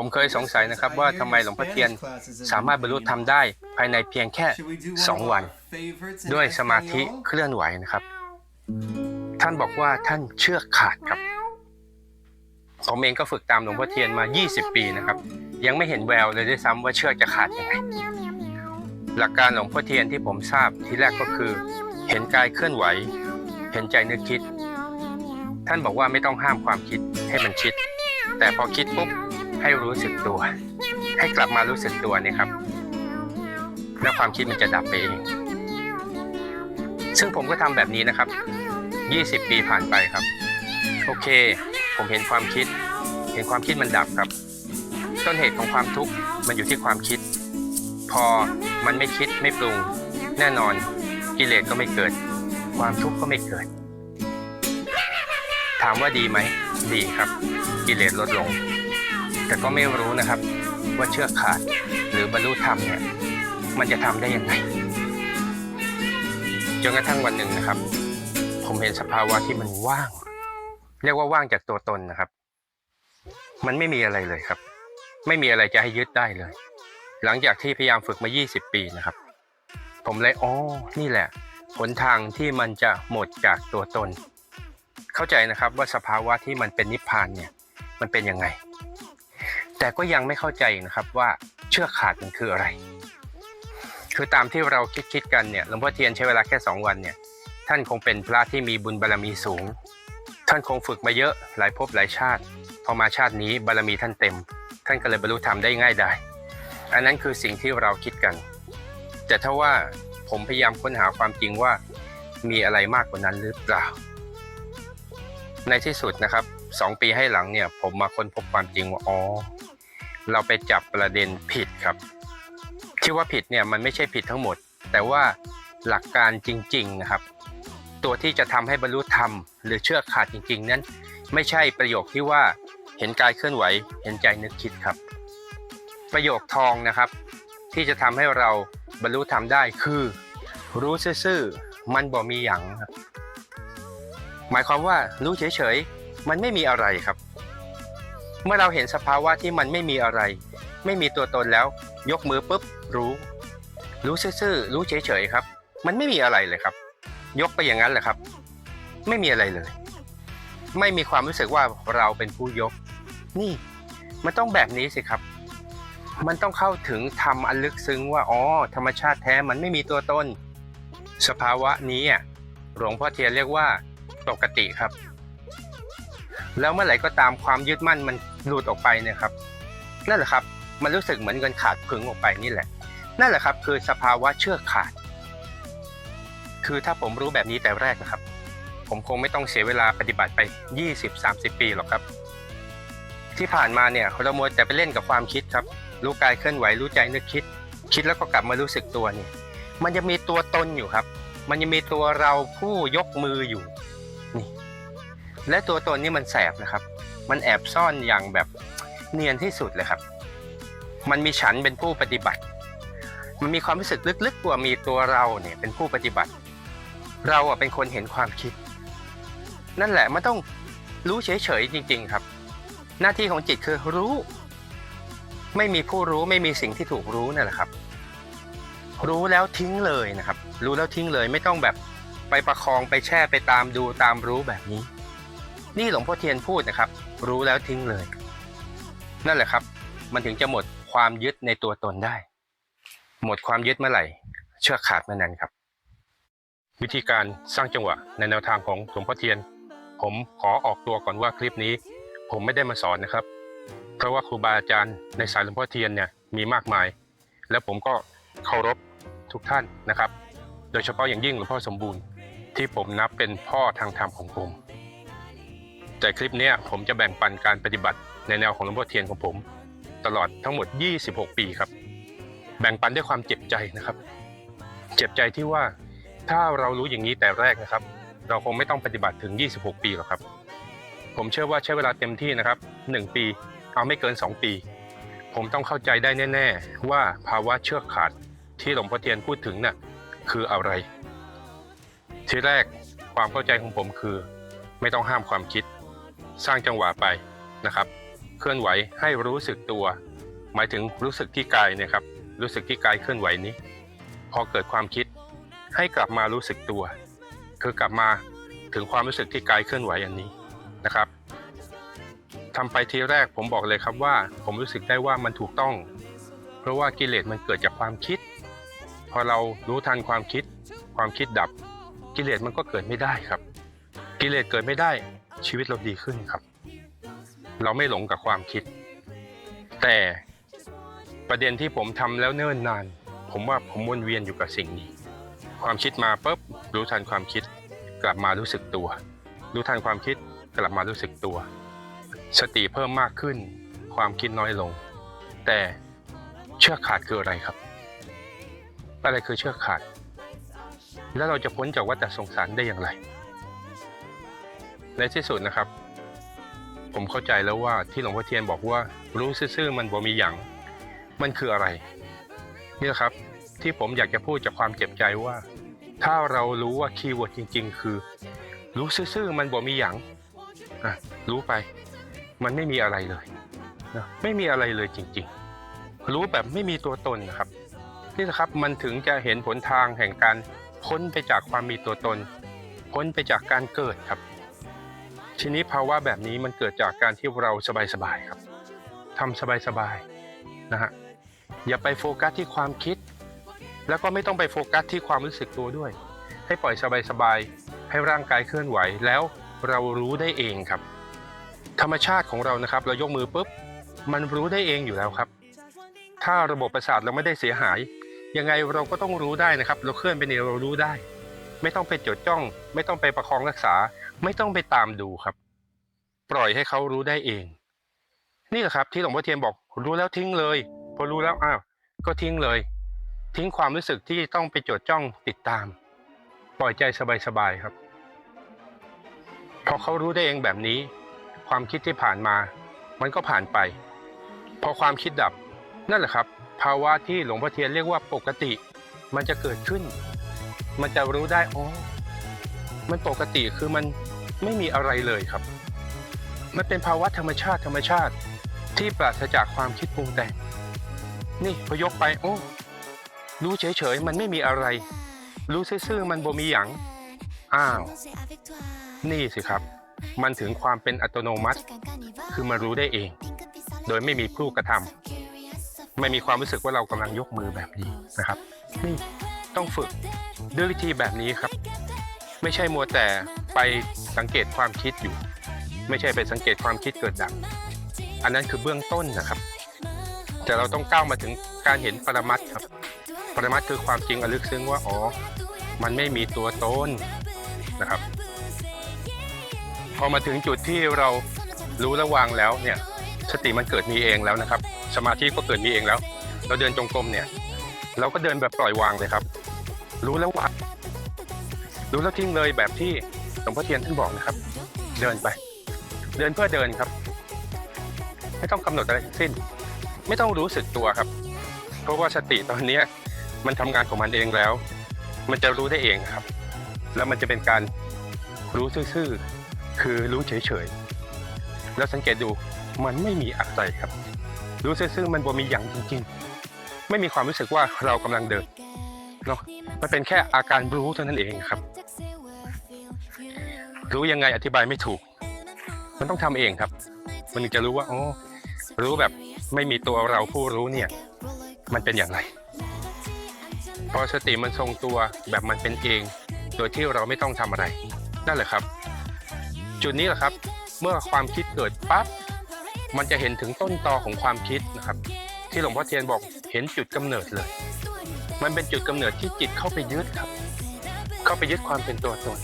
ผมเคยสงสัยนะครับว่าทำไมหลวงพ่อเทียนสามารถบรรลุธรรมได้ภายในเพียงแค่ 2 วัน ด้วยสมาธิเคลื่อนไหวนะครับ ท่านบอกว่าท่านเชื่อขาดครับ ผมเองก็ฝึกตามหลวงพ่อเทียนมา 20 ปีนะครับ ยังไม่เห็นแววเลยด้วยซ้ำว่าเชือกจะขาดยังไงหลักการหลวงพ่อเทียนที่ผมทราบทีแรกก็คือ เห็นกายเคลื่อนไหว เห็นใจนึกคิด ท่านบอกว่าไม่ต้องห้ามความคิดให้มันคิด แต่พอคิดปุ๊บ ให้รู้สึกตัว ให้กลับมารู้สึกตัวนี่ครับ แล้วความคิดมันจะดับไปเอง ซึ่งผมก็ทำแบบนี้นะครับ 20 ปีผ่านไปครับ โอเค ผมเห็นความคิด เห็นความคิดมันดับครับ ต้นเหตุของความทุกข์มันอยู่ที่ความคิด พอมันไม่คิดไม่ปรุง แน่นอนกิเลสก็ไม่เกิด ความทุกข์ก็ไม่เกิด ถามว่าดีไหม ดีครับ กิเลสลดลง แต่ก็ไม่รู้นะครับ ว่าเชือกขาดหรือบรรลุธรรมเนี่ยมันจะทำได้ยังไงจนกระทั่งวันหนึ่งนะครับ ผมเห็นสภาวะที่มันว่าง เรียกว่าว่างจากตัวตนนะครับ มันไม่มีอะไรเลยครับ ไม่มีอะไรจะให้ยึดได้เลย หลังจากที่พยายามฝึกมา 20 ปีนะครับ ผมเลยอ๋อนี่แหละหนทางที่มันจะหมดจากตัวตน เข้าใจนะครับว่าสภาวะที่มันเป็นนิพพานเนี่ย มันเป็นยังไง แต่ก็ยังไม่เข้าใจนะครับว่าเชือกขาดมันคืออะไร คือตามที่เราคิดคิดกันเนี่ยหลวงพ่อเทียนใช้เวลาแค่ 2 วันเนี่ยท่านคงเป็นพระที่มีบุญบารรมีสูง ท่านคงฝึกมาเยอะหลายภพหลายชาติ พอมาชาตินี้บารรมีท่านเต็ม ท่านก็เลยบรรลุธรรมได้ง่ายได้ อันนั้นคือสิ่งที่เราคิดกัน แต่ถ้าว่าผมพยายามค้นหาความจริงว่ามีอะไรมากกว่านั้นหรือเปล่า ในที่สุดนะครับสองปีให้หลังเนี่ยผมมาค้นพบความจริงว่าอ๋อ เราไปจับประเด็นผิดครับ ที่ว่าผิดเนี่ยมันไม่ใช่ผิดทั้งหมด แต่ว่าหลักการจริงๆนะครับ ตัวที่จะทำให้บรรลุธรรม หรือเชื่อขาดจริง ๆ นั้น ไม่ใช่ประโยคที่ว่าเห็นกายเคลื่อนไหว เห็นใจนึกคิดครับ ประโยคทองนะครับ ที่จะทำให้เราบรรลุธรรมได้คือ รู้ซื่อๆมันบ่มีหยังครับหมายความว่ารู้เฉยๆมันไม่มีอะไรครับ เมื่อเราเห็นสภาวะที่มันไม่มีอะไร ไม่มีตัวตนแล้ว ยกมือปุ๊บรู้ รู้ซื่อๆรู้เฉยๆครับ มันไม่มีอะไรเลยครับ ยกไปอย่างนั้นแหละครับ ไม่มีอะไรเลย ไม่มีความรู้สึกว่าเราเป็นผู้ยก นี่ มันต้องแบบนี้สิครับ มันต้องเข้าถึงธรรมอันลึกซึ้งว่าอ๋อธรรมชาติแท้มันไม่มีตัวตนสภาวะนี้อะหลวงพ่อเทียนเรียกว่าปกติครับ แล้วเมื่อไหร่ก็ตามความยึดมั่นมันหลุดออกไปเนี่ยครับ นั่นแหละครับมันรู้สึกเหมือนเงินขาดผึงออกไปนี่แหละ นั่นแหละครับ คือสภาวะเชื่อกขาด คือถ้าผมรู้แบบนี้แต่แรกนะครับ ผมคงไม่ต้องเสียเวลาปฏิบัติไป 20-30 ปีหรอกครับ ที่ผ่านมาเนี่ยเราโมวแต่ไปเล่นกับความคิดครับ รู้กายเคลื่อนไหวรู้ใจนึกคิด คิดแล้วก็กลับมารู้สึกตัวนี่มันจะมีตัวตนอยู่ครับ มันจะมีตัวเราผู้ยกมืออยู่ และตัวตนนี่มันแสบนะครับ มันแอบซ่อนอย่างแบบเนียนที่สุดเลยครับ มันมีฉันเป็นผู้ปฏิบัติ มันมีความรู้สึกลึกๆว่ามีตัวเราเนี่ยเป็นผู้ปฏิบัติ เราอะเป็นคนเห็นความคิด นั่นแหละมันต้องรู้เฉยๆจริง ๆครับ หน้าที่ของจิตคือรู้ ไม่มีผู้รู้ไม่มีสิ่งที่ถูกรู้นั่นแหละครับ รู้แล้วทิ้งเลยนะครับ รู้แล้วทิ้งเลยไม่ต้องแบบไปประคองไปแช่ไปตามดูตามรู้แบบนี้ นี่หลวงพ่อเทียนพูดนะครับ รู้แล้วทิ้งเลย นั่นแหละครับ มันถึงจะหมดความยึดในตัวตนได้ หมดความยึดเมื่อไหร่ เชือกขาดเมื่อนั้นครับ วิธีการสร้างจังหวะในแนวทางของหลวงพ่อเทียน ผมขอออกตัวก่อนว่าคลิปนี้ ผมไม่ได้มาสอนนะครับ เพราะว่าครูบาอาจารย์ในสายหลวงพ่อเทียนเนี่ยมีมากมาย และผมก็เคารพทุกท่านนะครับ โดยเฉพาะอย่างยิ่งหลวงพ่อสมบูรณ์ที่ผมนับเป็นพ่อทางธรรมของผม แต่คลิปนี้ผมจะแบ่งปันการปฏิบัติในแนวของหลวงพ่อเทียนของผม ตลอดทั้งหมด 26 ปีครับ แบ่งปันด้วยความเจ็บใจนะครับ เจ็บใจที่ว่าถ้าเรารู้อย่างนี้แต่แรกนะครับ เราคงไม่ต้องปฏิบัติถึง 26 ปีหรอกครับ ผมเชื่อว่าใช้เวลาเต็มที่นะครับ 1 ปี เอาไม่เกิน 2 ปี ผมต้องเข้าใจได้แน่ ๆ ว่าภาวะเชือกขาดที่หลวงพ่อเทียนพูดถึงน่ะคืออะไร ทีแรกความเข้าใจของผมคือ ไม่ต้องห้ามความคิด สร้างจังหวะไปนะครับ เคลื่อนไหวให้รู้สึกตัว หมายถึงรู้สึกที่กายนะครับ รู้สึกที่กายเคลื่อนไหวนี้ พอเกิดความคิดให้กลับมารู้สึกตัว คือกลับมาถึงความรู้สึกที่กายเคลื่อนไหวอันนี้นะครับทำไปทีแรกผมบอกเลยครับว่า ผมรู้สึกได้ว่ามันถูกต้อง เพราะว่ากิเลสมันเกิดจากความคิด พอเรารู้ทันความคิด ความคิดดับ กิเลสมันก็เกิดไม่ได้ครับ กิเลสเกิดไม่ได้ ชีวิตเราดีขึ้นครับ เราไม่หลงกับความคิด แต่ประเด็นที่ผมทำแล้วเนิ่นนาน ผมว่าผมวนเวียนอยู่กับสิ่งนี้ ความคิดมาปุ๊บรู้ทันความคิด กลับมารู้สึกตัว รู้ทันความคิดกลับมารู้สึกตัว สติเพิ่มมากขึ้น ความคิดน้อยลง แต่เชือกขาดคืออะไรครับ อะไรคือเชือกขาด แล้วเราจะพ้นจากวัฏสงสารได้อย่างไร ในที่สุดนะครับ ผมเข้าใจแล้วว่าที่หลวงพ่อเทียนบอกว่ารู้ซื่อๆมันบ่มีอย่าง มันคืออะไรนี่แหละครับที่ผมอยากจะพูดจากความเจ็บใจว่า ถ้าเรารู้ว่าคีย์เวิร์ดจริง ๆ คือ รู้ซื่อๆมันบ่มีอย่างอะรู้ไป มันไม่มีอะไรเลยนะไม่มีอะไรเลยจริง ๆ รู้แบบไม่มีตัวตนนะครับนี่แหละครับมันถึงจะเห็นผลทางแห่งการพ้นไปจากความมีตัวตน พ้นไปจากการเกิดครับ ทีนี้ภาวะแบบนี้มันเกิดจากการที่เราสบายๆครับทำสบายๆนะฮะอย่าไปโฟกัสที่ความคิด แล้วก็ไม่ต้องไปโฟกัสที่ความรู้สึกตัวด้วย ให้ปล่อยสบายๆให้ร่างกายเคลื่อนไหวแล้วเรารู้ได้เองครับ ธรรมชาติของเรานะครับ เรายกมือปุ๊บมันรู้ได้เองอยู่แล้วครับ ถ้าระบบประสาทเราไม่ได้เสียหาย ยังไงเราก็ต้องรู้ได้นะครับ เราเคลื่อนไปเนี่ยเรารู้ได้ ไม่ต้องไปจดจ้อง ไม่ต้องไปประคองรักษา ไม่ต้องไปตามดูครับ ปล่อยให้เขารู้ได้เอง นี่แหละครับ ที่หลวงพ่อเทียนบอกรู้แล้วทิ้งเลย พอรู้แล้วอ้าวก็ทิ้งเลย ทิ้งความรู้สึกที่ต้องไปจดจ้องติดตาม ปล่อยใจสบายๆครับ พอเขารู้ได้เองแบบนี้ ความคิดที่ผ่านมา มันก็ผ่านไป พอความคิดดับ นั่นแหละครับ ภาวะที่หลวงพ่อเทียนเรียกว่าปกติ มันจะเกิดขึ้น มันจะรู้ได้อ๋อ มันปกติคือมันไม่มีอะไรเลยครับ มันเป็นภาวะธรรมชาติธรรมชาติที่ปราศจากความคิดปรุงแต่ง นี่พอยกไป โอ้ รู้เฉยๆ มันไม่มีอะไร รู้ซื่อๆ มันบ่มีหยัง อ้าว นี่สิครับ มันถึงความเป็นอัตโนมัติ คือมารู้ได้เอง โดยไม่มีผู้กระทำไม่มีความรู้สึกว่าเรากำลังยกมือแบบนี้นะครับ นี่ต้องฝึกด้วยวิธีแบบนี้ครับ ไม่ใช่มัวแต่ไปสังเกตความคิดอยู่ ไม่ใช่ไปสังเกตความคิดเกิดดับอันนั้นคือเบื้องต้นนะครับ แต่เราต้องก้าวมาถึงการเห็นปรมัตครับ ปรมัตคือความจริงอันลึกซึ้งว่าอ๋อมันไม่มีตัวตนนะครับ พอมาถึงจุดที่เรารู้และวางแล้วเนี่ยสติมันเกิดมีเองแล้วนะครับ สมาธิก็เกิดมีเองแล้ว เราเดินจงกรมเนี่ย เราก็เดินแบบปล่อยวางเลยครับ รู้แล้ววา งรู้แล้วทิ้งเลยแบบที่หลวงพ่อเทียนท่านบอกนะครับ เดินไป เดินเพื่อเดินครับ ไม่ต้องกำหนดอะไรทั้งสิ้น ไม่ต้องรู้สึกตัวครับ เพราะว่าสติตอนเนี้มันทำงานของมันเองแล้ว มันจะรู้ได้เองครับ แล้วมันจะเป็นการรู้ซื่อๆคือรู้เฉยๆแล้วสังเกตดูมันไม่มีอะไรครับ รู้ซื่อๆมันบ่มีอย่างจริง ๆ ไม่มีความรู้สึกว่าเรากำลังเดินเนาะมันเป็นแค่อาการรู้เท่านั้นเองครับ รู้ยังไงอธิบายไม่ถูก มันต้องทำเองครับ มันถึงจะรู้ว่าอ๋อรู้แบบไม่มีตัวเราผู้รู้เนี่ย มันเป็นอย่างไร พอสติมันทรงตัวแบบมันเป็นเอง โดยที่เราไม่ต้องทำอะไรนั่นแหละครับ จุดนี้แหละครับ เมื่อความคิดเกิดปั๊บมันจะเห็นถึงต้นตอของความคิดนะครับ ที่หลวงพ่อเทียนบอกเห็นจุดกำเนิดเลย มันเป็นจุดกำเนิดที่จิตเข้าไปยึดครับ เข้าไปยึดความเป็นตัวตน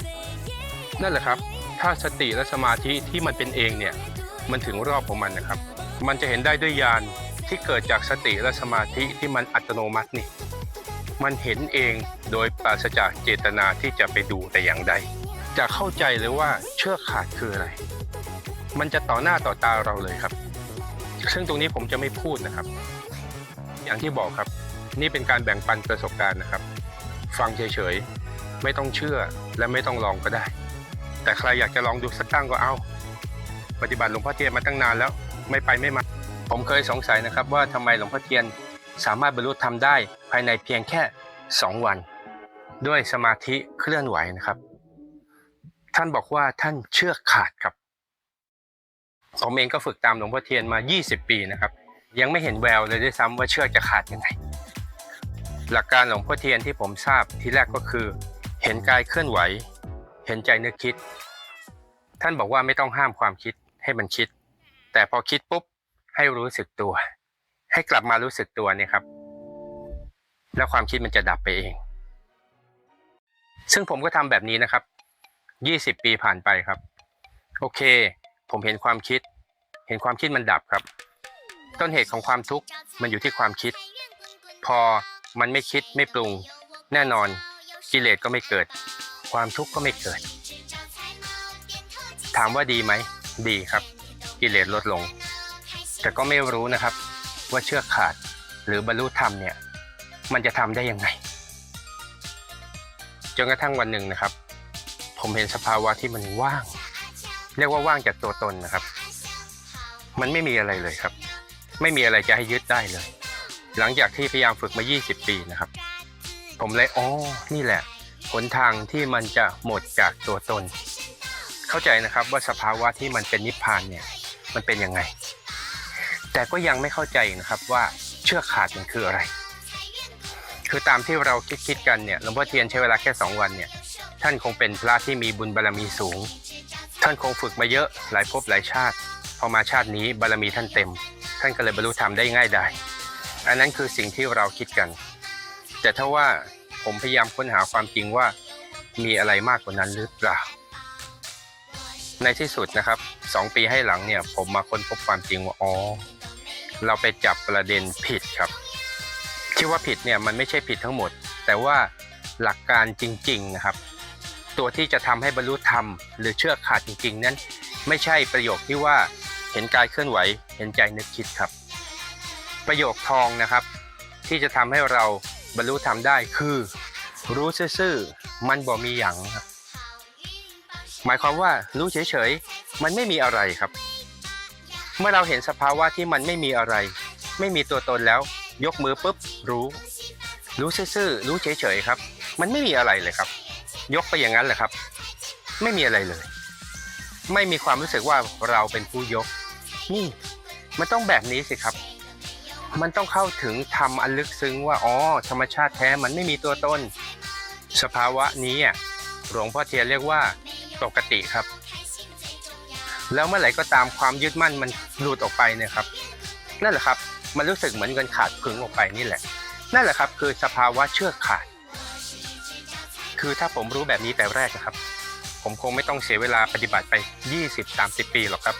นั่นแหละครับ ถ้าสติและสมาธิที่มันเป็นเองเนี่ย มันถึงรอบของมันนะครับ มันจะเห็นได้ด้วยญาณที่เกิดจากสติและสมาธิที่มันอัตโนมัตินี่ มันเห็นเองโดยปราศจากเจตนาที่จะไปดูแต่อย่างใด จะเข้าใจเลยว่าเชือกขาดคืออะไร มันจะต่อหน้าต่อตาเราเลยครับ ซึ่งตรงนี้ผมจะไม่พูดนะครับ อย่างที่บอกครับ นี่เป็นการแบ่งปันประสบการณ์นะครับ ฟังเฉยๆ ไม่ต้องเชื่อและไม่ต้องลองก็ได้ แต่ใครอยากจะลองดูสักตั้งก็เอา ปฏิบัติหลวงพ่อเทียนมาตั้งนานแล้วไม่ไปไม่มา ผมเคยสงสัยนะครับว่าทำไมหลวงพ่อเทียนสามารถบรรลุธรรมได้ภายในเพียงแค่ 2 วัน ด้วยสมาธิเคลื่อนไหวนะครับ ท่านบอกว่าท่านเชื่อขาดครับผมเองก็ฝึกตามหลวงพ่อเทียนมา 20 ปีนะครับ ยังไม่เห็นแววเลยด้วยซ้ำว่าเชือกจะขาดยังไง หลักการหลวงพ่อเทียนที่ผมทราบที่แรกก็คือ เห็นกายเคลื่อนไหว เห็นใจนึกคิด ท่านบอกว่าไม่ต้องห้ามความคิดให้มันคิด แต่พอคิดปุ๊บให้รู้สึกตัว ให้กลับมารู้สึกตัวเนี่ยครับ แล้วความคิดมันจะดับไปเอง ซึ่งผมก็ทำแบบนี้นะครับ20ปีผ่านไปครับ โอเค ผมเห็นความคิด เห็นความคิดมันดับครับ ต้นเหตุของความทุกข์มันอยู่ที่ความคิด พอมันไม่คิดไม่ปรุง แน่นอนกิเลสก็ไม่เกิด ความทุกข์ก็ไม่เกิด ถามว่าดีไหม ดีครับ กิเลสลดลง แต่ก็ไม่รู้นะครับ ว่าเชือกขาดหรือบรรลุธรรมเนี่ย มันจะทำได้ยังไง จนกระทั่งวันหนึ่งนะครับ ผมเห็นสภาวะที่มันว่าง เรียกว่าว่างจากตัวตนนะครับ มันไม่มีอะไรเลยครับ ไม่มีอะไรจะให้ยึดได้เลย หลังจากที่พยายามฝึกมา 20 ปีนะครับ ผมเลยอ๋อนี่แหละห นทางที่มันจะหมดจากตัวตน เข้าใจนะครับว่าสภาวะที่มันเป็นนิพพานเนี่ยมันเป็นยังไง แต่ก็ยังไม่เข้าใจนะครับว่าเชือกขาดมันคืออะไร คือตามที่เราคิดคิดกันเนี่ยหลวงพ่อเทียนใช้เวลาแค่ 2 วันเนี่ยท่านคงเป็นพระที่มีบุญบารมีสูง ท่านคงฝึกมาเยอะหลายภพหลายชาติ พอมาชาตินี้บารมีท่านเต็ม ท่านก็เลยบรรลุธรรมได้ง่ายได้ อันนั้นคือสิ่งที่เราคิดกัน แต่ถ้าว่า ผมพยายามค้นหาความจริงว่ามีอะไรมากกว่านั้นหรือเปล่า ในที่สุดนะครับสองปีให้หลังเนี่ย ผมมาค้นพบความจริงว่าอ๋อเราไปจับประเด็นผิดครับ ที่ว่าผิดเนี่ยมันไม่ใช่ผิดทั้งหมด แต่ว่าหลักการจริง ๆนะครับ ตัวที่จะทำให้บรรลุธรรม หรือเชื่อขาดจริง ๆ นั้น ไม่ใช่ประโยคที่ว่าเห็นกายเคลื่อนไหว เห็นใจนึกคิดครับ ประโยคทองนะครับ ที่จะทำให้เรา บรรลุธรรมได้คือ รู้ซื่อๆมันบ่มีหยังครับหมายความว่ารู้เฉยๆมันไม่มีอะไรครับ เมื่อเราเห็นสภาวะที่มันไม่มีอะไร ไม่มีตัวตนแล้ว ยกมือปุ๊บรู้ รู้ซื่อๆรู้เฉยๆครับ มันไม่มีอะไรเลยครับ ยกไปอย่างนั้นแหละครับ ไม่มีอะไรเลย ไม่มีความรู้สึกว่าเราเป็นผู้ยก นี่ มันต้องแบบนี้สิครับ มันต้องเข้าถึงธรรมอันลึกซึ้งว่าอ๋อธรรมชาติแท้มันไม่มีตัวตนสภาวะนี้อะหลวงพ่อเทียนเรียกว่าปกติครับ แล้วเมื่อไหร่ก็ตามความยึดมั่นมันหลุดออกไปเนี่ยครับ นั่นแหละครับ มันรู้สึกเหมือนเงินขาดผึงออกไปนี่แหละ นั่นแหละครับ คือสภาวะเชื่อขาด คือถ้าผมรู้แบบนี้แต่แรกนะครับ ผมคงไม่ต้องเสียเวลาปฏิบัติไป 20-30 ปีหรอกครับ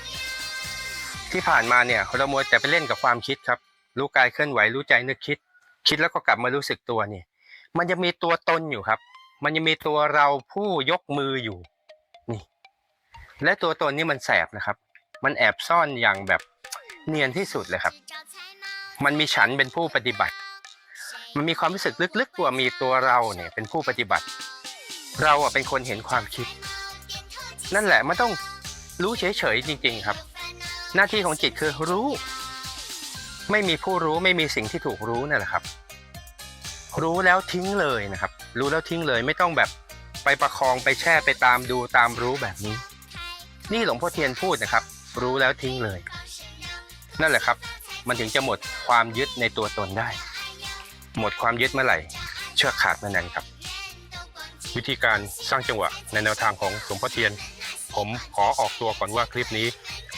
ที่ผ่านมาเนี่ยเราโมแต่ไปเล่นกับความคิดครับ รู้กายเคลื่อนไหวรู้ใจนึกคิด คิดแล้วก็กลับมารู้สึกตัวนี่มันยังมีตัวตนอยู่ครับ มันยังมีตัวเราผู้ยกมืออยู่นี่ และตัวตนนี่มันแสบนะครับ มันแอบซ่อนอย่างแบบเนียนที่สุดเลยครับ มันมีฉันเป็นผู้ปฏิบัติ มันมีความรู้สึกลึกๆว่ามีตัวเราเนี่ยเป็นผู้ปฏิบัติ เราอะเป็นคนเห็นความคิด นั่นแหละมันต้องรู้เฉยๆจริง ๆ ครับ หน้าที่ของจิตคือรู้ ไม่มีผู้รู้ไม่มีสิ่งที่ถูกรู้นั่นแหละครับ รู้แล้วทิ้งเลยนะครับ รู้แล้วทิ้งเลยไม่ต้องแบบไปประคองไปแช่ไปตามดูตามรู้แบบนี้ นี่หลวงพ่อเทียนพูดนะครับ รู้แล้วทิ้งเลย นั่นแหละครับ มันถึงจะหมดความยึดในตัวตนได้ หมดความยึดเมื่อไหร่ เชือกขาดเมื่นั้นครับ วิธีการสร้างจังหวะในแนวทางของหลวงพ่อเทียน ผมขอออกตัวก่อนว่าคลิปนี้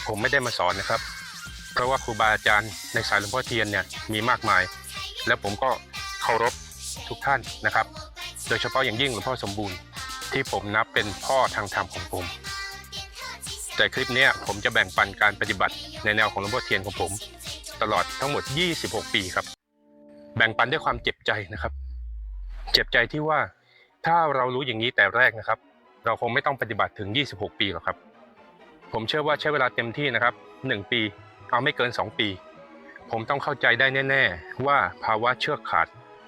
ผมไม่ได้มาสอนนะครับ เพราะว่าครูบาอาจารย์ในสายหลวงพ่อเทียนเนี่ยมีมากมาย และผมก็เคารพทุกท่านนะครับ โดยเฉพาะอย่างยิ่งหลวงพ่อสมบูรณ์ที่ผมนับเป็นพ่อทางธรรมของผม แต่คลิปนี้ผมจะแบ่งปันการปฏิบัติในแนวของหลวงพ่อเทียนของผม ตลอดทั้งหมด 26 ปีครับ แบ่งปันด้วยความเจ็บใจนะครับ เจ็บใจที่ว่าถ้าเรารู้อย่างนี้แต่แรกนะครับ เราคงไม่ต้องปฏิบัติถึง 26 ปีหรอกครับ ผมเชื่อว่าใช้เวลาเต็มที่นะครับ 1 ปี เอาไม่เกิน 2 ปี ผมต้องเข้าใจได้แน่ ๆ ว่าภาวะเชือกขาด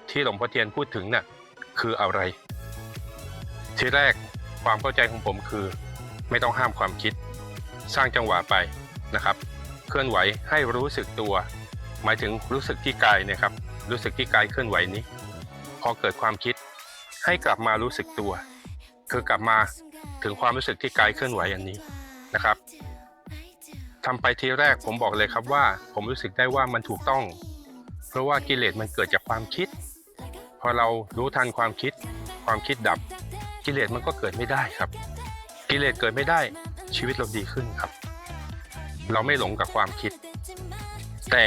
ที่หลวงพ่อเทียนพูดถึงน่ะคืออะไร ทีแรกความเข้าใจของผมคือ ไม่ต้องห้ามความคิด สร้างจังหวะไปนะครับ เคลื่อนไหวให้รู้สึกตัว หมายถึงรู้สึกที่กายนะครับ รู้สึกที่กายเคลื่อนไหวนี้ พอเกิดความคิด ให้กลับมารู้สึกตัว คือกลับมาถึงความรู้สึกที่กายเคลื่อนไหวอันนี้นะครับ ทำไปทีแรกผมบอกเลยครับว่า ผมรู้สึกได้ว่ามันถูกต้อง เพราะว่ากิเลสมันเกิดจากความคิด พอเรารู้ทันความคิด ความคิดดับ กิเลสมันก็เกิดไม่ได้ครับ กิเลสเกิดไม่ได้ชีวิตเราดีขึ้นครับ เราไม่หลงกับความคิด แต่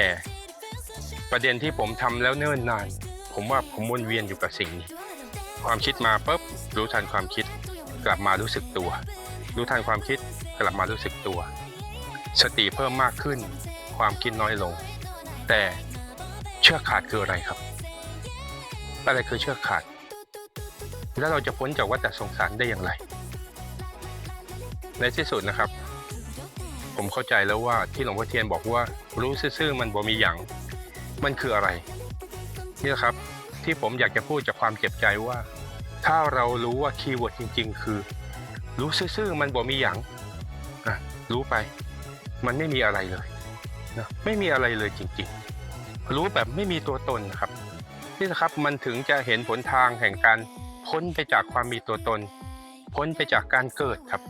ประเด็นที่ผมทำแล้วเนิ่นนาน ผมว่าผมวนเวียนอยู่กับสิ่งนี้ ความคิดมาปุ๊บรู้ทันความคิด กลับมารู้สึกตัว รู้ทันความคิดกลับมารู้สึกตัว สติเพิ่มมากขึ้น ความคิดน้อยลง แต่เชือกขาดคืออะไรครับ อะไรคือเชือกขาด แล้วเราจะพ้นจากวัฏสงสารได้อย่างไร ในที่สุดนะครับ ผมเข้าใจแล้วว่าที่หลวงพ่อเทียนบอกว่ารู้ซื่อๆมันบ่มีหยังมันคืออะไร นี่ครับที่ผมอยากจะพูดจากความเจ็บใจว่า ถ้าเรารู้ว่าคีย์เวิร์ดจริง ๆ คือ รู้ซื่อๆมันบ่มีหยังอะรู้ไป มันไม่มีอะไรเลยนะไม่มีอะไรเลยจริงๆ รู้แบบไม่มีตัวตนนะครับนี่นะครับมันถึงจะเห็นผลทางแห่งการพ้นไปจากความมีตัวตน พ้นไปจากการเกิดครับ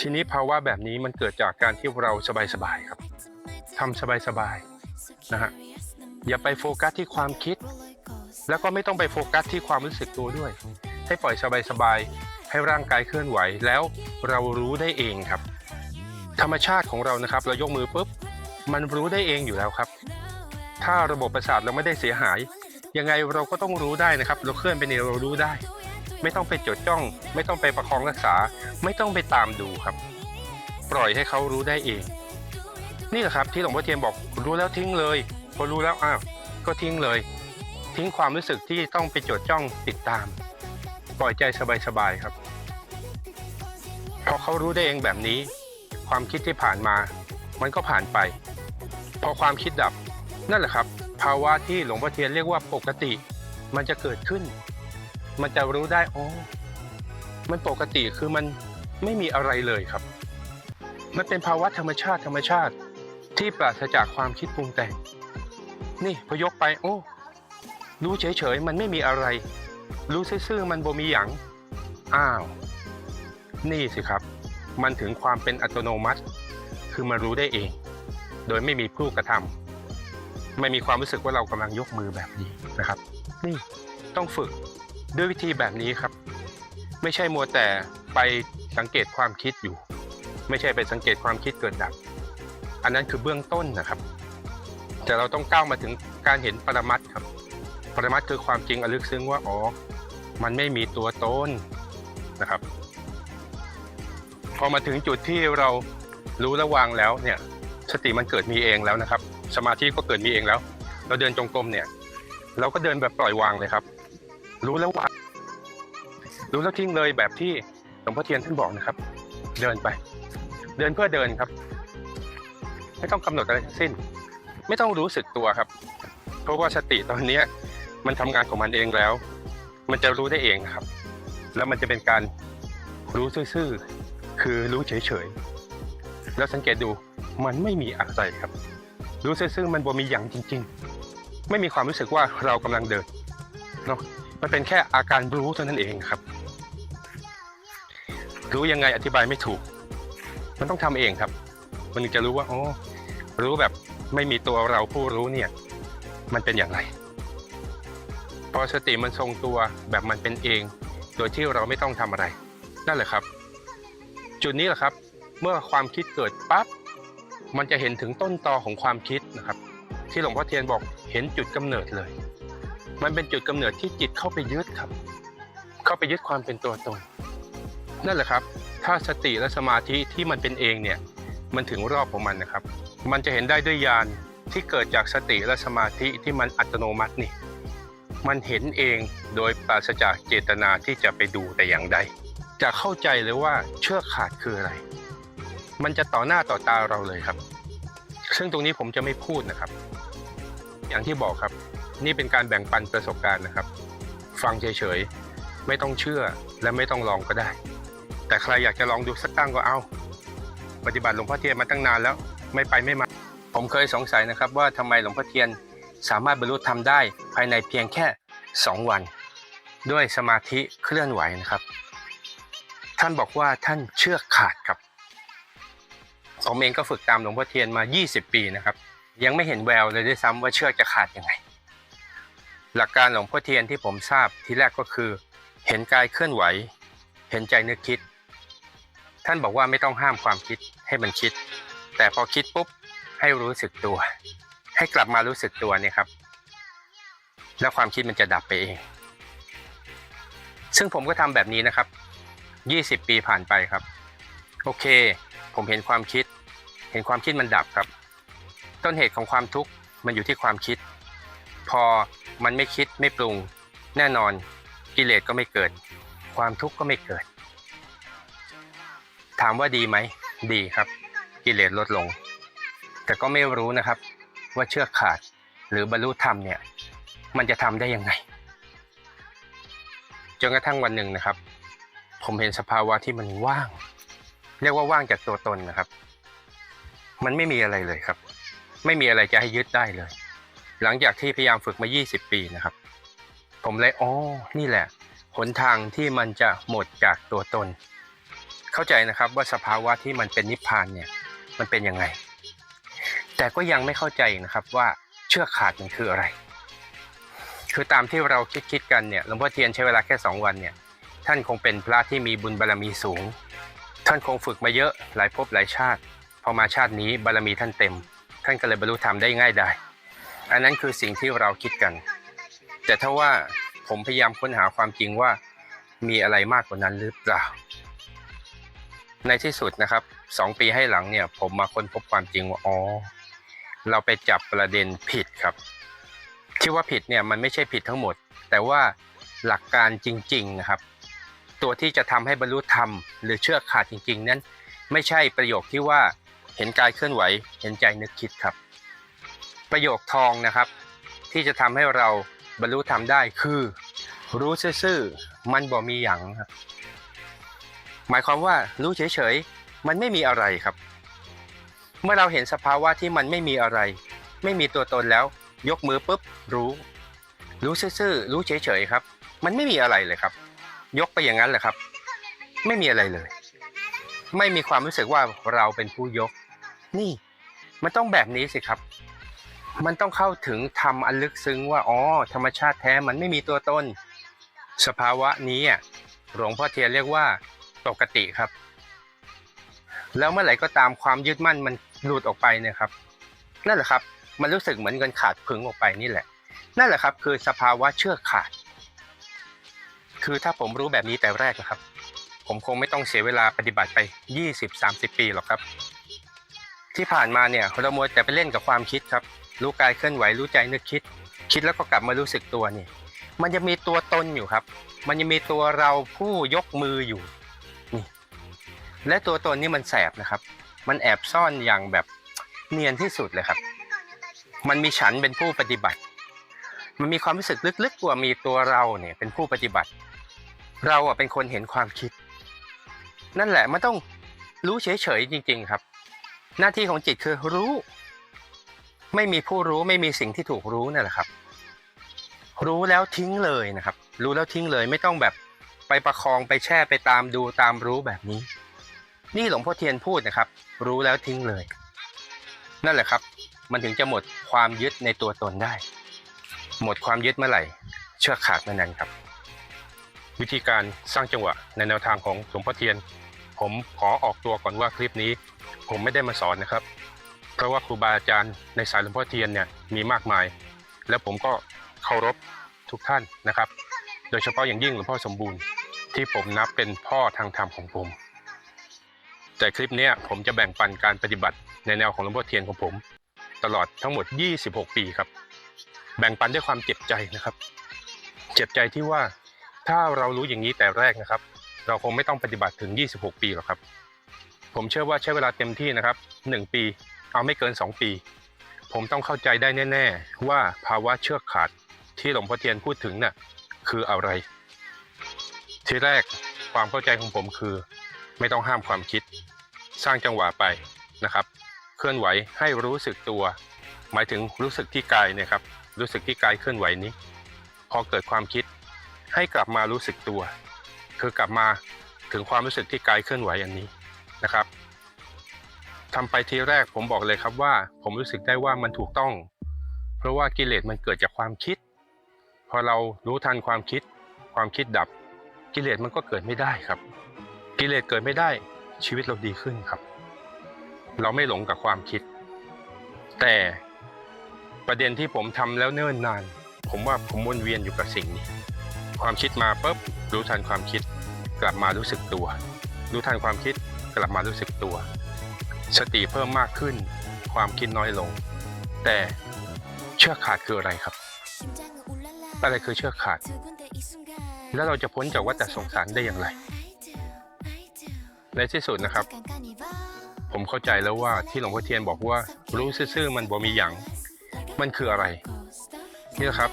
ทีนี้ภาวะแบบนี้มันเกิดจากการที่เราสบายๆครับทำสบายๆนะฮะอย่าไปโฟกัสที่ความคิด แล้วก็ไม่ต้องไปโฟกัสที่ความรู้สึกตัวด้วย ให้ปล่อยสบายๆให้ร่างกายเคลื่อนไหวแล้วเรารู้ได้เองครับ ธรรมชาติของเรานะครับ เรายกมือปุ๊บ มันรู้ได้เองอยู่แล้วครับ ถ้าระบบประสาทเราไม่ได้เสียหาย ยังไงเราก็ต้องรู้ได้นะครับ เราเคลื่อนไปเนี่ยเรารู้ได้ ไม่ต้องไปจดจ้อง ไม่ต้องไปประคองรักษา ไม่ต้องไปตามดูครับ ปล่อยให้เขารู้ได้เอง นี่แหละครับที่หลวงพ่อเทียนบอกรู้แล้วทิ้งเลย พอรู้แล้วอ้าวก็ทิ้งเลย ทิ้งความรู้สึกที่ต้องไปจดจ้องติดตาม ปล่อยใจสบายๆครับพอเขารู้ได้เองแบบนี้ ความคิดที่ผ่านมา มันก็ผ่านไป พอความคิดดับ นั่นแหละครับ ภาวะที่หลวงพ่อเทียนเรียกว่าปกติ มันจะเกิดขึ้น มันจะรู้ได้อ๋อมันปกติคือมันไม่มีอะไรเลยครับ มันเป็นภาวะธรรมชาติธรรมชาติที่ปราศจากความคิดปรุงแต่ง นี่พยกไป โอ้ รู้เฉยๆ มันไม่มีอะไร รู้ซื่อๆ มันบ่มีหยัง อ้าว นี่สิครับ มันถึงความเป็นอัตโนมัติ คือมันรู้ได้เอง โดยไม่มีผู้กระทำไม่มีความรู้สึกว่าเรากำลังยกมือแบบนี้นะครับ นี่ต้องฝึกด้วยวิธีแบบนี้ครับ ไม่ใช่มัวแต่ไปสังเกตความคิดอยู่ ไม่ใช่ไปสังเกตความคิดเกิดดับ อันนั้นคือเบื้องต้นนะครับ แต่เราต้องก้าวมาถึงการเห็นปรมัตครับ ปรมัตคือความจริงอลึกซึ้งว่าอ๋อมันไม่มีตัวตนนะครับ พอมาถึงจุดที่เรารู้และวางแล้วเนี่ยสติมันเกิดมีเองแล้วนะครับ สมาธิก็เกิดมีเองแล้ว เราเดินจงกรมเนี่ย เราก็เดินแบบปล่อยวางเลยครับ รู้แล้ววางรู้แล้วทิ้งเลยแบบที่หลวงพ่อเทียนท่านบอกนะครับ เดินไป เดินเพื่อเดินครับ ไม่ต้องกำหนดอะไรทั้งสิ้น ไม่ต้องรู้สึกตัวครับ เพราะว่าสติตอนเนี้ยมันทำงานของมันเองแล้ว มันจะรู้ได้เองครับ แล้วมันจะเป็นการรู้ซื่อ คือรู้เฉยๆ แล้วสังเกตดูมันไม่มีอะไรครับ รู้ซื่อๆมันบ่มีอย่างจริง ๆ ไม่มีความรู้สึกว่าเรากำลังเดินเนาะมันเป็นแค่อาการรู้เท่านั้นเองครับ รู้ยังไงอธิบายไม่ถูก มันต้องทำเองครับ มันถึงจะรู้ว่าอ๋อรู้แบบไม่มีตัวเราผู้รู้เนี่ย มันเป็นอย่างไร พอสติมันทรงตัวแบบมันเป็นเอง โดยที่เราไม่ต้องทำอะไรนั่นแหละครับ จุดนี้แหละครับ เมื่อความคิดเกิดปั๊บมันจะเห็นถึงต้นตอของความคิดนะครับ ที่หลวงพ่อเทียนบอกเห็นจุดกำเนิดเลย มันเป็นจุดกำเนิดที่จิตเข้าไปยึดครับ เข้าไปยึดความเป็นตัวตนนั่นแหละครับ ถ้าสติและสมาธิที่มันเป็นเองเนี่ยมันถึงรอบของมันนะครับ มันจะเห็นได้ด้วยญาณที่เกิดจากสติและสมาธิที่มันอัตโนมัตินี่ มันเห็นเองโดยปราศจากเจตนาที่จะไปดูแต่อย่างใด จะเข้าใจเลยว่าเชือกขาดคืออะไร มันจะต่อหน้าต่อตาเราเลยครับ ซึ่งตรงนี้ผมจะไม่พูดนะครับ อย่างที่บอกครับ นี่เป็นการแบ่งปันประสบการณ์นะครับ ฟังเฉยๆ ไม่ต้องเชื่อและไม่ต้องลองก็ได้ แต่ใครอยากจะลองดูสักตั้งก็เอา ปฏิบัติหลวงพ่อเทียนมาตั้งนานแล้ว ไม่ไปไม่มา ผมเคยสงสัยนะครับว่าทำไมหลวงพ่อเทียนสามารถบรรลุธรรมได้ภายในเพียงแค่ 2 วัน ด้วยสมาธิเคลื่อนไหวนะครับ ท่านบอกว่าท่านเชื่อขาดครับผมเองก็ฝึกตามหลวงพ่อเทียนมา 20 ปีนะครับ ยังไม่เห็นแววเลยด้วยซ้ำว่าเชือกจะขาดยังไง หลักการหลวงพ่อเทียนที่ผมทราบที่แรกก็คือ เห็นกายเคลื่อนไหว เห็นใจนึกคิด ท่านบอกว่าไม่ต้องห้ามความคิดให้มันคิด แต่พอคิดปุ๊บให้รู้สึกตัว ให้กลับมารู้สึกตัวเนี่ยครับ แล้วความคิดมันจะดับไปเอง ซึ่งผมก็ทำแบบนี้นะครับ 20 ปีผ่านไปครับ โอเค ผมเห็นความคิด เห็นความคิดมันดับครับ ต้นเหตุของความทุกข์มันอยู่ที่ความคิด พอมันไม่คิดไม่ปรุง แน่นอนกิเลสก็ไม่เกิด ความทุกข์ก็ไม่เกิด ถามว่าดีไหม ดีครับ กิเลสลดลง แต่ก็ไม่รู้นะครับ ว่าเชือกขาดหรือบรรลุธรรมเนี่ย มันจะทำได้ยังไงจนกระทั่งวันหนึ่งนะครับ ผมเห็นสภาวะที่มันว่าง เรียกว่าว่างจากตัวตนนะครับ มันไม่มีอะไรเลยครับ ไม่มีอะไรจะให้ยึดได้เลย หลังจากที่พยายามฝึกมา 20 ปีนะครับ ผมเลยอ๋อนี่แหละหนทางที่มันจะหมดจากตัวตน เข้าใจนะครับว่าสภาวะที่มันเป็นนิพพานเนี่ย มันเป็นยังไง แต่ก็ยังไม่เข้าใจนะครับว่าเชือกขาดมันคืออะไร คือตามที่เราคิดคิดกันเนี่ยหลวงพ่อเทียนใช้เวลาแค่ 2 วันเนี่ย ท่านคงเป็นพระที่มีบุญบารมีสูง ท่านคงฝึกมาเยอะหลายภพหลายชาติ พอมาชาตินี้บารมีท่านเต็ม ท่านก็เลยบรรลุธรรมได้ง่ายได้ อันนั้นคือสิ่งที่เราคิดกัน แต่ถ้าว่าผมพยายามค้นหาความจริงว่ามีอะไรมากกว่านั้นหรือเปล่า ในที่สุดนะครับสองปีให้หลังเนี่ย ผมมาค้นพบความจริงว่าอ๋อเราไปจับประเด็นผิดครับ ที่ว่าผิดเนี่ยมันไม่ใช่ผิดทั้งหมด แต่ว่าหลักการจริง ๆ นะครับ ตัวที่จะทำให้บรรลุธรรม หรือเชื่อขาดจริง ๆ นั้น ไม่ใช่ประโยคที่ว่าเห็นกายเคลื่อนไหว เห็นใจนึกคิดครับ ประโยคทองนะครับ ที่จะทำให้เราบรรลุธรรมได้คือ รู้ซื่อๆมันบ่มีหยังครับหมายความว่ารู้เฉยๆมันไม่มีอะไรครับ เมื่อเราเห็นสภาวะที่มันไม่มีอะไร ไม่มีตัวตนแล้ว ยกมือปุ๊บรู้ รู้ซื่อๆรู้เฉยๆครับ มันไม่มีอะไรเลยครับ ยกไปอย่างนั้นแหละครับ ไม่มีอะไรเลย ไม่มีความรู้สึกว่าเราเป็นผู้ยก นี่ มันต้องแบบนี้สิครับ มันต้องเข้าถึงธรรมอันลึกซึ้งว่าอ๋อธรรมชาติแท้มันไม่มีตัวตนสภาวะนี้อะหลวงพ่อเทียนเรียกว่าปกติครับ แล้วเมื่อไหร่ก็ตามความยึดมั่นมันหลุดออกไปเนี่ยครับนั่นแหละครับ มันรู้สึกเหมือนเงินขาดผึงออกไปนี่แหละ นั่นแหละครับ คือสภาวะเชื่อขาด คือถ้าผมรู้แบบนี้แต่แรกนะครับ ผมคงไม่ต้องเสียเวลาปฏิบัติไป 20-30 ปีหรอกครับ ที่ผ่านมาเนี่ยเรามัวแต่ไปเล่นกับความคิดครับ รู้กายเคลื่อนไหวรู้ใจนึกคิด คิดแล้วก็กลับมารู้สึกตัวนี่มันจะมีตัวตนอยู่ครับ มันจะมีตัวเราผู้ยกมืออยู่นี่และตัวตนนี่มันแสบนะครับ มันแอบซ่อนอย่างแบบเนียนที่สุดเลยครับ มันมีฉันเป็นผู้ปฏิบัติ มันมีความรู้สึกลึกๆว่ามีตัวเราเนี่ยเป็นผู้ปฏิบัติ เราอะเป็นคนเห็นความคิด นั่นแหละมันต้องรู้เฉยๆจริง ๆ ครับ หน้าที่ของจิตคือรู้ ไม่มีผู้รู้ไม่มีสิ่งที่ถูกรู้นั่นแหละครับ รู้แล้วทิ้งเลยนะครับ รู้แล้วทิ้งเลยไม่ต้องแบบไปประคองไปแช่ไปตามดูตามรู้แบบนี้ นี่หลวงพ่อเทียนพูดนะครับ รู้แล้วทิ้งเลย นั่นแหละครับ มันถึงจะหมดความยึดในตัวตนได้ หมดความยึดเมื่อไหร่ เชื่อขาดเมื่อนั้นครับ วิธีการสร้างจังหวะในแนวทางของหลวงพ่อเทียน ผมขอออกตัวก่อนว่าคลิปนี้ ผมไม่ได้มาสอนนะครับ เพราะว่าครูบาอาจารย์ในสายหลวงพ่อเทียนเนี่ยมีมากมาย แล้วผมก็เคารพทุกท่านนะครับ โดยเฉพาะอย่างยิ่งหลวงพ่อสมบูรณ์ ที่ผมนับเป็นพ่อทางธรรมของผม แต่คลิปนี้ผมจะแบ่งปันการปฏิบัติในแนวของหลวงพ่อเทียนของผม ตลอดทั้งหมด 26 ปีครับ แบ่งปันด้วยความเจ็บใจนะครับ เจ็บใจที่ว่า ถ้าเรารู้อย่างนี้แต่แรกนะครับ เราคงไม่ต้องปฏิบัติถึง 26 ปีหรอกครับ ผมเชื่อว่าใช้เวลาเต็มที่นะครับ 1 ปี เอาไม่เกิน 2 ปี ผมต้องเข้าใจได้แน่ ๆ ว่าภาวะเชือกขาดที่หลวงพ่อเทียนพูดถึงน่ะคืออะไร ทีแรกความเข้าใจของผมคือ ไม่ต้องห้ามความคิด สร้างจังหวะไปนะครับ เคลื่อนไหวให้รู้สึกตัว หมายถึงรู้สึกที่กายเนี่ยครับรู้สึกที่กายเคลื่อนไหวนี้ พอเกิดความคิด ให้กลับมารู้สึกตัว คือกลับมาถึงความรู้สึกที่กายเคลื่อนไหวอันนี้นะครับทำไปทีแรกผมบอกเลยครับว่า ผมรู้สึกได้ว่ามันถูกต้อง เพราะว่ากิเลสมันเกิดจากความคิด พอเรารู้ทันความคิด ความคิดดับ กิเลสมันก็เกิดไม่ได้ครับ กิเลสเกิดไม่ได้ชีวิตเราดีขึ้นครับ เราไม่หลงกับความคิด แต่ประเด็นที่ผมทำแล้วเนิ่นนาน ผมว่าผมวนเวียนอยู่กับสิ่งนี้ ความคิดมาปุ๊บรู้ทันความคิด กลับมารู้สึกตัว รู้ทันความคิดกลับมารู้สึกตัว สติเพิ่มมากขึ้น ความคิดน้อยลง แต่เชื่อขาดคืออะไรครับอะไรคือเชื่อขาด แล้วเราจะพ้นจากวัฏสงสารได้อย่างไร ในที่สุดนะครับ ผมเข้าใจแล้วว่าที่หลวงพ่อเทียนบอกว่ารู้ซื่อๆมันบ่มีหยังมันคืออะไร นี่นะครับ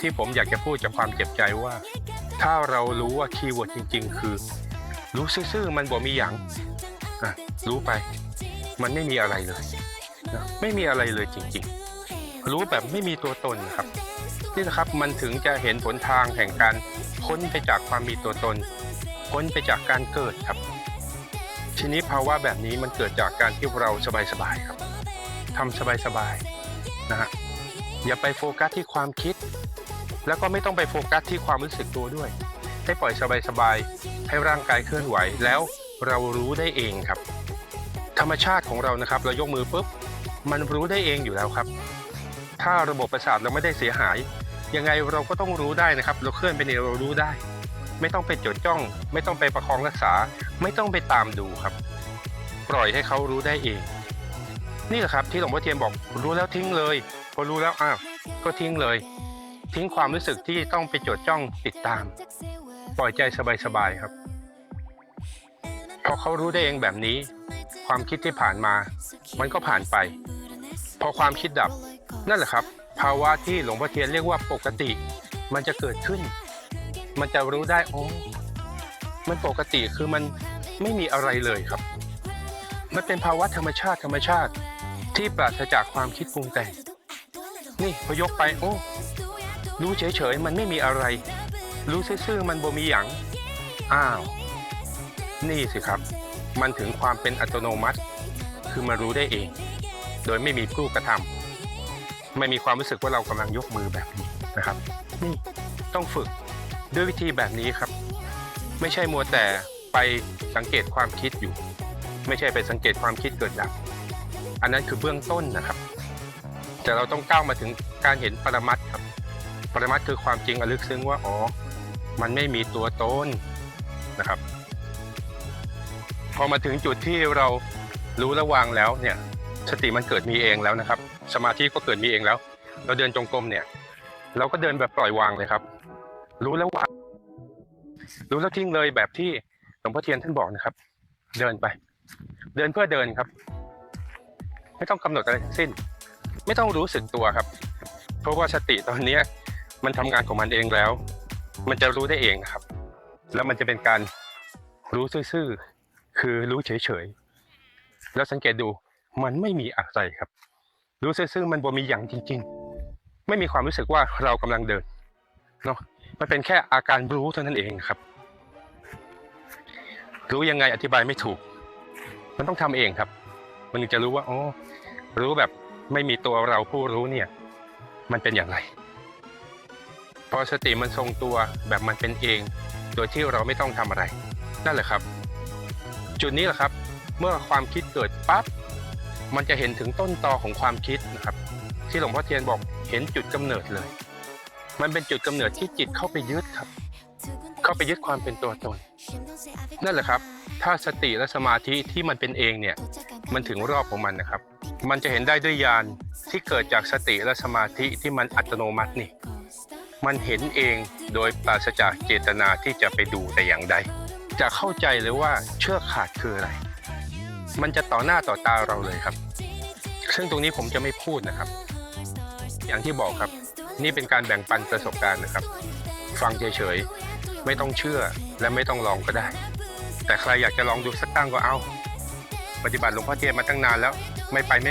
ที่ผมอยากจะพูดจากความเจ็บใจว่า ถ้าเรารู้ว่าคีย์เวิร์ดจริง ๆ คือ รู้ซื่อๆมันบ่มีหยังอะรู้ไป มันไม่มีอะไรเลยนะไม่มีอะไรเลยจริง ๆ รู้แบบไม่มีตัวตนครับนี่นะครับมันถึงจะเห็นผลทางแห่งการพ้นไปจากความมีตัวตน พ้นไปจากการเกิดครับ ทีนี้ภาวะแบบนี้มันเกิดจากการที่เราสบายๆครับทำสบายๆนะฮะอย่าไปโฟกัสที่ความคิด แล้วก็ไม่ต้องไปโฟกัสที่ความรู้สึกตัวด้วย ให้ปล่อยสบายๆ ให้ร่างกายเคลื่อนไหวแล้วเรารู้ได้เองครับ ธรรมชาติของเรานะครับ เรายกมือปุ๊บ มันรู้ได้เองอยู่แล้วครับ ถ้าระบบประสาทเราไม่ได้เสียหาย ยังไงเราก็ต้องรู้ได้นะครับ เราเคลื่อนไปเนี่ยเรารู้ได้ ไม่ต้องไปจดจ้อง ไม่ต้องไปประคองรักษา ไม่ต้องไปตามดูครับ ปล่อยให้เขารู้ได้เอง นี่แหละครับที่หลวงพ่อเทียนบอกรู้แล้วทิ้งเลย พอรู้แล้วอ้าวก็ทิ้งเลย ทิ้งความรู้สึกที่ต้องไปจดจ้องติดตาม ปล่อยใจสบายๆครับพอเขารู้ได้เองแบบนี้ ความคิดที่ผ่านมา มันก็ผ่านไป พอความคิดดับนั่นแหละครับ ภาวะที่หลวงพ่อเทียนเรียกว่าปกติ มันจะเกิดขึ้น มันจะรู้ได้โอ้มันปกติคือมันไม่มีอะไรเลยครับ มันเป็นภาวะธรรมชาติธรรมชาติที่ปราศจากความคิดปรุงแต่งนี่พอยกไปโอ้ รู้เฉยๆ มันไม่มีอะไร รู้ซื่อๆมันบ่มีหยัง อ้าว นี่สิครับ มันถึงความเป็นอัตโนมัติ คือมารู้ได้เอง โดยไม่มีผู้กระทำไม่มีความรู้สึกว่าเรากำลังยกมือแบบนี้นะครับ นี่ต้องฝึกด้วยวิธีแบบนี้ครับ ไม่ใช่มัวแต่ไปสังเกตความคิดอยู่ ไม่ใช่ไปสังเกตความคิดเกิดดับ อันนั้นคือเบื้องต้นนะครับ แต่เราต้องก้าวมาถึงการเห็นปรมัตครับ ปรมัตคือความจริงระลึกซึ้งว่าอ๋อ มันไม่มีตัวตนนะครับ พอมาถึงจุดที่เรารู้ระวางแล้วเนี่ย สติมันเกิดมีเองแล้วนะครับ สมาธิก็เกิดมีเองแล้ว เราเดินจงกรมเนี่ย เราก็เดินแบบปล่อยวางเลยครับ รู้แล้ววางรู้แล้วทิ้งเลยแบบที่หลวงพ่อเทียนท่านบอกนะครับ เดินไป เดินเพื่อเดินครับ ไม่ต้องกำหนดอะไรทั้งสิ้น ไม่ต้องรู้สึกตัวครับ เพราะว่าสติตอนเนี้ย มันทำงานของมันเองแล้ว มันจะรู้ได้เองครับ แล้วมันจะเป็นการรู้ซื่อๆคือรู้เฉยๆแล้วสังเกตดูมันไม่มีอะไรครับ รู้ซื่อๆมันบ่มีอย่างจริง ๆ ไม่มีความรู้สึกว่าเรากำลังเดินเนาะมันเป็นแค่อาการรู้เท่านั้นเองครับ รู้ยังไงอธิบายไม่ถูก มันต้องทำเองครับ มันถึงจะรู้ว่าอ๋อรู้แบบไม่มีตัวเราผู้รู้เนี่ย มันเป็นอย่างไร พอสติมันทรงตัวแบบมันเป็นเอง โดยที่เราไม่ต้องทำอะไร นั่นแหละครับ จุดนี้แหละครับ เมื่อความคิดเกิดปั๊บมันจะเห็นถึงต้นตอของความคิดนะครับ ที่หลวงพ่อเทียนบอกเห็นจุดกำเนิดเลย มันเป็นจุดกำเนิดที่จิตเข้าไปยึดครับ เข้าไปยึดความเป็นตัวตน นั่นแหละครับ ถ้าสติและสมาธิที่มันเป็นเองเนี่ย มันถึงรอบของมันนะครับ มันจะเห็นได้ด้วยญาณที่เกิดจากสติและสมาธิที่มันอัตโนมัตินี่ มันเห็นเองโดยปราศจากเจตนาที่จะไปดูแต่อย่างใด จะเข้าใจเลยว่าเชือกขาดคืออะไร มันจะต่อหน้าต่อตาเราเลยครับ ซึ่งตรงนี้ผมจะไม่พูดนะครับ อย่างที่บอกครับ นี่เป็นการแบ่งปันประสบการณ์นะครับ ฟังเฉยๆ ไม่ต้องเชื่อและไม่ต้องลองก็ได้ แต่ใครอยากจะลองดูสักตั้งก็เอา ปฏิบัติหลวงพ่อเทียนมาตั้งนานแล้ว ไม่ไปไม่